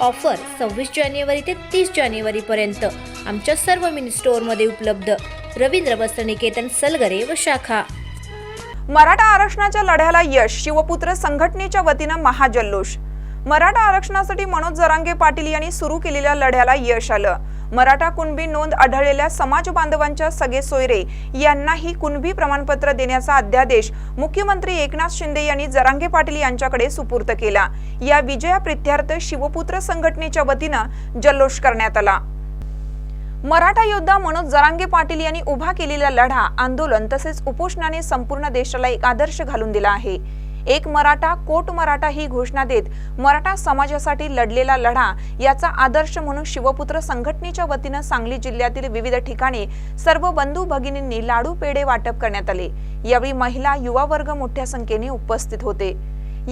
Offer सव्वीस जानेवारी ते तीस जानेवारीपर्यंत आमच्या सर्व मिनी स्टोअरमध्ये उपलब्ध. रवींद्र वस्त्रनिकेतन सलगरे व शाखा. मराठा आरक्षणाच्या लढ्याला यश शिवपुत्र संघटनेच्या वतीनं महाजल्लोष. मराठा आरक्षणासाठी मनोज जरांगे पाटील यांनी सुरू केलेल्या लढ्याला यश आलं. मराठा कुणबी नोंद आढळलेल्या समाज बांधवांच्या सगळे सोयरे यांनाही कुणबी प्रमाणपत्र देण्याचा अध्यादेश मुख्यमंत्री एकनाथ शिंदे यांनी जरांगे पाटील यांच्याकडे सुपूर्त केला. या विजया प्रित्यार्थ शिवपुत्र संघटनेच्या वतीनं जल्लोष करण्यात आला. मराठा योद्धा मनोज जरांगे पाटील यांनी उभा केलेला लढा आंदोलन तसेच उपोषणाने संपूर्ण देशाला एक आदर्श घालून दिला आहे. एक मराठा कोट मराठा ही घोषणा देत मराठा समाजासाठी लढलेला लढा याचा आदर्श म्हणून शिवपुत्र संघटनेच्या वतीनं सांगली जिल्ह्यातील विविध ठिकाणी सर्व बंधू भगिनींनी लाडू पेढे वाटप करण्यात आले. यावेळी महिला युवा वर्ग मोठ्या संख्येने उपस्थित होते.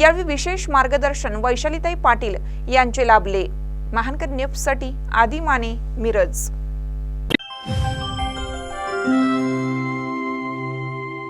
यावेळी विशेष मार्गदर्शन वैशालीताई पाटील यांचे लाभले. महानकर न्यूजसाठी आदी माने मिरज.